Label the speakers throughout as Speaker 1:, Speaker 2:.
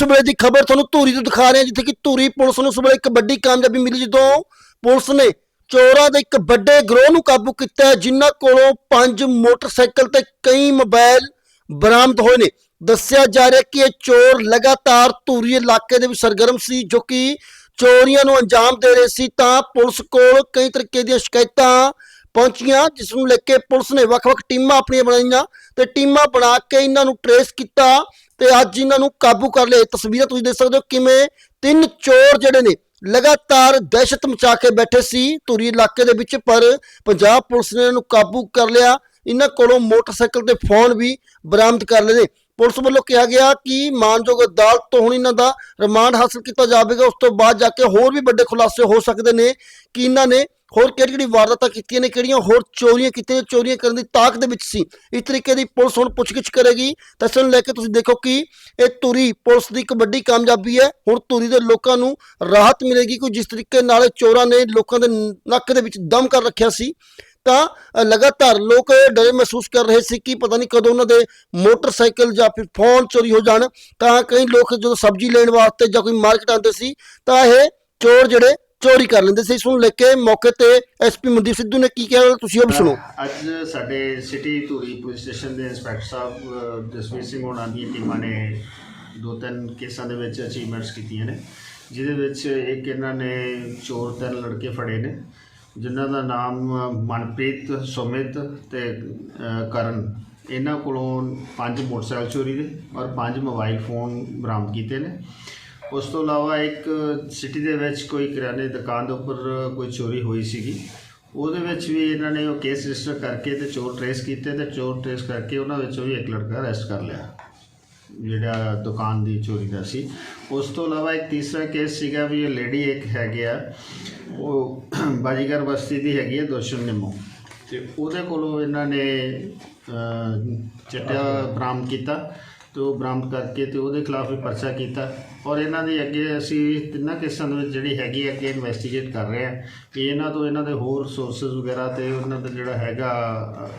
Speaker 1: ਉਸ ਵੇਲੇ ਦੀ ਖਬਰ ਤੁਹਾਨੂੰ ਧੂਰੀ ਤੋਂ ਦਿਖਾ ਰਹੇ ਹਾਂ ਜਿੱਥੇ ਕਿ ਧੂਰੀ ਪੁਲਿਸ ਨੂੰ ਇਸ ਵੇਲੇ ਇੱਕ ਵੱਡੀ ਕਾਮਯਾਬੀ ਮਿਲੀ ਜਦੋਂ ਪੁਲਿਸ ਨੇ ਚੋਰਾਂ ਦੇ ਇੱਕ ਵੱਡੇ ਗਰੋਹ ਨੂੰ ਕਾਬੂ ਕੀਤਾ ਹੈ, ਜਿਨ੍ਹਾਂ ਕੋਲੋਂ ਪੰਜ ਮੋਟਰਸਾਈਕਲ ਤੇ ਕਈ ਮੋਬਾਈਲ ਬਰਾਮਦ ਹੋਏ ਨੇ। ਦੱਸਿਆ ਜਾ ਰਿਹਾ ਕਿ ਇਹ ਚੋਰ ਲਗਾਤਾਰ ਧੂਰੀ ਇਲਾਕੇ ਦੇ ਵਿੱਚ ਸਰਗਰਮ ਸੀ ਜੋ ਕਿ ਚੋਰੀਆਂ ਨੂੰ ਅੰਜਾਮ ਦੇ ਰਹੇ ਸੀ। ਤਾਂ ਪੁਲਿਸ ਕੋਲ ਕਈ ਤਰੀਕੇ ਦੀਆਂ ਸ਼ਿਕਾਇਤਾਂ ਪਹੁੰਚੀਆਂ ਜਿਸ ਨੂੰ ਲੈ ਕੇ ਪੁਲਿਸ ਨੇ ਵੱਖ-ਵੱਖ ਟੀਮਾਂ ਆਪਣੀਆਂ ਬਣਾਈਆਂ ਤੇ ਟੀਮਾਂ ਬਣਾ ਕੇ ਇਹਨਾਂ ਨੂੰ ਟਰੇਸ ਕੀਤਾ। ਤੇ ਅੱਜ ਇਹਨਾਂ ਨੂੰ ਕਾਬੂ ਕਰ ਲਿਆ। ਤਸਵੀਰਾਂ ਤੁਸੀਂ ਦੇਖ ਸਕਦੇ ਹੋ ਕਿਵੇਂ ਤਿੰਨ ਚੋਰ ਜਿਹੜੇ ਨੇ ਲਗਾਤਾਰ ਦਹਿਸ਼ਤ ਮਚਾ ਕੇ ਬੈਠੇ ਸੀ ਧੂਰੀ ਇਲਾਕੇ ਦੇ ਵਿੱਚ, ਪਰ ਪੰਜਾਬ ਪੁਲਿਸ ਨੇ ਇਹਨਾਂ ਨੂੰ ਕਾਬੂ ਕਰ ਲਿਆ। ਇਹਨਾਂ ਕੋਲੋਂ ਮੋਟਰਸਾਈਕਲ ਤੇ ਫੋਨ ਵੀ ਬਰਾਮਦ ਕਰ ਲਏ ਨੇ। ਪੁਲਿਸ ਵੱਲੋਂ ਕਿਹਾ ਗਿਆ ਕਿ ਮਾਨਯੋਗ ਅਦਾਲਤ ਤੋਂ ਹੁਣ ਇਹਨਾਂ ਦਾ ਰਿਮਾਂਡ ਹਾਸਲ ਕੀਤਾ ਜਾਵੇਗਾ। ਉਸ ਤੋਂ ਬਾਅਦ ਜਾ ਕੇ ਹੋਰ ਵੀ ਵੱਡੇ ਖੁਲਾਸੇ ਹੋ ਸਕਦੇ ਨੇ ਕਿ ਇਹਨਾਂ ਨੇ ਹੋਰ ਕਿਹੜੀ ਕਿਹੜੀ ਵਾਰਦਾਤਾਂ ਕੀਤੀਆਂ ਨੇ, ਕਿਹੜੀਆਂ ਹੋਰ ਚੋਰੀਆਂ ਕੀਤੀਆਂ ਚੋਰੀਆਂ ਕਰਨ ਦੀ ਤਾਕ ਦੇ ਵਿੱਚ ਸੀ। ਇਸ ਤਰੀਕੇ ਦੀ ਪੁਲਿਸ ਹੁਣ ਪੁੱਛਗਿੱਛ ਕਰੇਗੀ। ਤਾਂ ਇਸ ਨੂੰ ਲੈ ਕੇ ਤੁਸੀਂ ਦੇਖੋ ਕਿ ਇਹ ਧੂਰੀ ਪੁਲਿਸ ਦੀ ਇੱਕ ਵੱਡੀ ਕਾਮਯਾਬੀ ਹੈ। ਹੁਣ ਧੂਰੀ ਦੇ ਲੋਕਾਂ ਨੂੰ ਰਾਹਤ ਮਿਲੇਗੀ। ਕੋਈ ਜਿਸ ਤਰੀਕੇ ਨਾਲ ਇਹ ਚੋਰਾਂ ਨੇ ਲੋਕਾਂ ਦੇ ਨੱਕ ਦੇ ਵਿੱਚ ਦਮ ਕਰ ਰੱਖਿਆ ਸੀ, ਤਾਂ ਲਗਾਤਾਰ ਲੋਕ ਡਰੇ ਮਹਿਸੂਸ ਕਰ ਰਹੇ ਸੀ ਕਿ ਪਤਾ ਨਹੀਂ ਕਦੋਂ ਉਹਨਾਂ ਦੇ ਮੋਟਰਸਾਈਕਲ ਜਾਂ ਫਿਰ ਫੋਨ ਚੋਰੀ ਹੋ ਜਾਣ। ਤਾਂ ਕਈ ਲੋਕ ਜਦੋਂ ਸਬਜ਼ੀ ਲੈਣ ਵਾਸਤੇ ਜਾਂ ਕੋਈ ਮਾਰਕੀਟ ਆਉਂਦੇ ਸੀ, ਤਾਂ ਇਹ ਚੋਰ ਜਿਹੜੇ ਚੋਰੀ ਕਰ ਲੈਂਦੇ ਸੀ। ਇਸ ਨੂੰ ਲੈ ਕੇ ਮੌਕੇ ਤੇ ਐਸਪੀ ਮਨਦੀਪ ਸਿੱਧੂ ਨੇ ਕੀ ਕਿਹਾ, ਤੁਸੀਂ ਉਹ ਵੀ ਸੁਣੋ
Speaker 2: ਅੱਜ ਸਾਡੇ ਸਿਟੀ ਧੂਰੀ ਪੁਲਿਸ ਸਟੇਸ਼ਨ ਦੇ ਇੰਸਪੈਕਟਰ ਸਾਹਿਬ ਜਸਵੀਰ ਸਿੰਘ ਹੋਣਾ ਦੀਆਂ ਟੀਮਾਂ ਨੇ ਦੋ ਤਿੰਨ ਕੇਸਾਂ ਦੇ ਵਿੱਚ ਅਚੀਵਮੈਂਟਸ ਕੀਤੀਆਂ ਨੇ, ਜਿਹਦੇ ਵਿੱਚ ਇੱਕ ਇਹਨਾਂ ਨੇ ਚੋਰ ਤਿੰਨ ਲੜਕੇ ਫੜੇ ਨੇ, ਜਿਨ੍ਹਾਂ ਦਾ ਨਾਮ ਮਨਪ੍ਰੀਤ, ਸੁਮਿਤ ਤੇ ਕਰਨ। ਇਹਨਾਂ ਕੋਲੋਂ ਪੰਜ ਮੋਟਰਸਾਈਕਲ ਚੋਰੀ ਦੇ ਔਰ ਪੰਜ ਮੋਬਾਈਲ ਫੋਨ ਬਰਾਮਦ ਕੀਤੇ ਨੇ। ਉਸ ਤੋਂ ਇਲਾਵਾ ਇੱਕ ਸਿਟੀ ਦੇ ਵਿੱਚ ਕੋਈ ਕਿਰਾਣੇ ਦੁਕਾਨ ਦੇ ਉੱਪਰ ਕੋਈ ਚੋਰੀ ਹੋਈ ਸੀਗੀ। ਉਹਦੇ ਵਿੱਚ ਵੀ ਇਹਨਾਂ ਨੇ ਉਹ ਕੇਸ ਰਜਿਸਟਰ ਕਰਕੇ ਤੇ ਚੋਰ ਟਰੇਸ ਕੀਤੇ ਤੇ ਚੋਰ ਟਰੇਸ ਕਰਕੇ ਉਹਨਾਂ ਵਿੱਚੋਂ ਵੀ ਇੱਕ ਲੜਕਾ ਅਰੈਸਟ ਕਰ ਲਿਆ ਜਿਹੜਾ ਦੁਕਾਨ ਦੀ ਚੋਰੀ ਦਾ ਸੀ। ਉਸ ਤੋਂ ਇਲਾਵਾ ਇੱਕ ਤੀਸਰਾ ਕੇਸ ਸੀਗਾ ਵੀ ਇਹ ਲੇਡੀ ਇੱਕ ਹੈਗੇ ਆ ਉਹ ਬਾਜੀਗਰ ਬਸਤੀ ਦੀ ਹੈਗੀ ਹੈ ਦੋਸ਼ਨ ਨਿੰਮੋ। ਤੇ ਉਹਦੇ ਕੋਲੋਂ ਇਹਨਾਂ ਨੇ ਅਹ, ਚਿੱਟਾ ਬਰਾਮਦ ਕੀਤਾ। ਤੇ ਉਹ ਬਰਾਮਦ ਕਰਕੇ ਤੇ ਉਹਦੇ ਖਿਲਾਫ ਵੀ ਪਰਚਾ ਕੀਤਾ। ਔਰ ਇਹਨਾਂ ਦੀ ਅੱਗੇ ਅਸੀਂ ਤਿੰਨਾਂ ਕੇਸਾਂ ਦੇ ਵਿੱਚ ਜਿਹੜੀ ਹੈਗੀ ਹੈ ਅੱਗੇ ਇਨਵੈਸਟੀਗੇਟ ਕਰ ਰਹੇ ਹਾਂ ਕਿ ਇਹਨਾਂ ਤੋਂ ਇਹਨਾਂ ਦੇ ਹੋਰ ਸੋਰਸਸ ਵਗੈਰਾ ਤੇ ਉਹਨਾਂ ਦਾ ਜਿਹੜਾ ਹੈਗਾ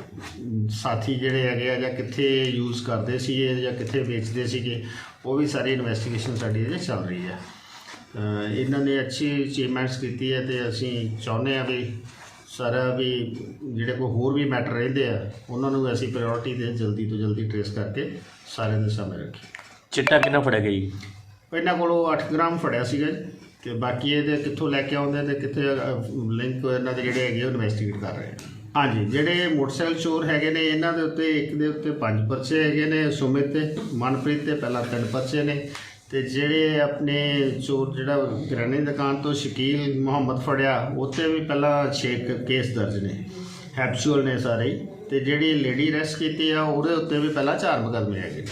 Speaker 2: ਸਾਥੀ ਜਿਹੜੇ ਹੈਗੇ ਆ ਜਾਂ ਕਿੱਥੇ ਯੂਜ਼ ਕਰਦੇ ਸੀ ਜਾਂ ਕਿੱਥੇ ਵੇਚਦੇ ਸੀਗੇ, ਉਹ ਵੀ ਸਾਰੀ ਇਨਵੈਸਟੀਗੇਸ਼ਨ ਸਾਡੀ ਅਜੇ ਚੱਲ ਰਹੀ ਹੈ ਇਹਨਾਂ ਨੇ ਅੱਛੀ ਅਚੀਵਮੈਂਟਸ ਕੀਤੀ ਹੈ ਤੇ ਅਸੀਂ ਚਾਹੁੰਦੇ ਹਾਂ ਵੀ ਸਾਰਾ ਵੀ ਜਿਹੜੇ ਕੋਈ ਹੋਰ ਵੀ ਮੈਟਰ ਰਹਿੰਦੇ ਆ ਉਹਨਾਂ ਨੂੰ ਅਸੀਂ ਪ੍ਰਾਇੋਰਟੀ ਦੇ ਜਲਦੀ ਤੋਂ ਜਲਦੀ ਟਰੇਸ ਕਰਕੇ ਸਾਰਿਆਂ ਦੇ ਸਾਹਮਣੇ ਰੱਖੀ।
Speaker 3: ਚਿੱਟਾ ਕਿੰਨਾ ਫੜਿਆ ਗਿਆ ਜੀ?
Speaker 2: ਇਹਨਾਂ ਕੋਲੋਂ 8 ਗ੍ਰਾਮ ਫੜਿਆ ਸੀਗਾ ਜੀ ਤੇ ਬਾਕੀ ਇਹਦੇ ਕਿੱਥੋਂ ਲੈ ਕੇ ਆਉਂਦੇ ਤੇ ਕਿੱਥੇ ਲਿੰਕ ਇਹਨਾਂ ਦੇ ਜਿਹੜੇ ਹੈਗੇ ਉਹ ਇਨਵੈਸਟੀਗੇਟ ਕਰ ਰਹੇ ਆ। ਹਾਂਜੀ ਜਿਹੜੇ ਮੋਟਰਸਾਈਕਲ ਚੋਰ ਹੈਗੇ ਨੇ ਇਹਨਾਂ ਦੇ ਉੱਤੇ ਇੱਕ ਦੇ ਉੱਤੇ ਪੰਜ ਪਰਚੇ ਹੈਗੇ ਨੇ ਸੁਮਿਤ ਤੇ ਮਨਪ੍ਰੀਤ ਤੇ ਪਹਿਲਾਂ ਤਿੰਨ ਪਰਚੇ ਨੇ। ਤੇ ਜਿਹੜੇ ਆਪਣੇ ਚੋਰ ਜਿਹੜਾ ਕਿਰਾਣੇ ਦੀ ਦੁਕਾਨ ਤੋਂ ਸ਼ਕੀਲ ਮੁਹੰਮਦ ਫੜਿਆ ਉੱਤੇ ਵੀ ਪਹਿਲਾਂ 6 ਕੇਸ ਦਰਜ ਨੇ ਹੈਪਚੁਅਲ ਨੇ ਸਾਰੇ ਹੀ। ਤੇ ਜਿਹੜੀ ਲੇਡੀ ਅਰੈਸਟ ਕੀਤੀ ਆ, ਉਹਦੇ ਉੱਤੇ ਵੀ ਪਹਿਲਾਂ ਚਾਰ ਮੁਕੱਦਮੇ ਹੈਗੇ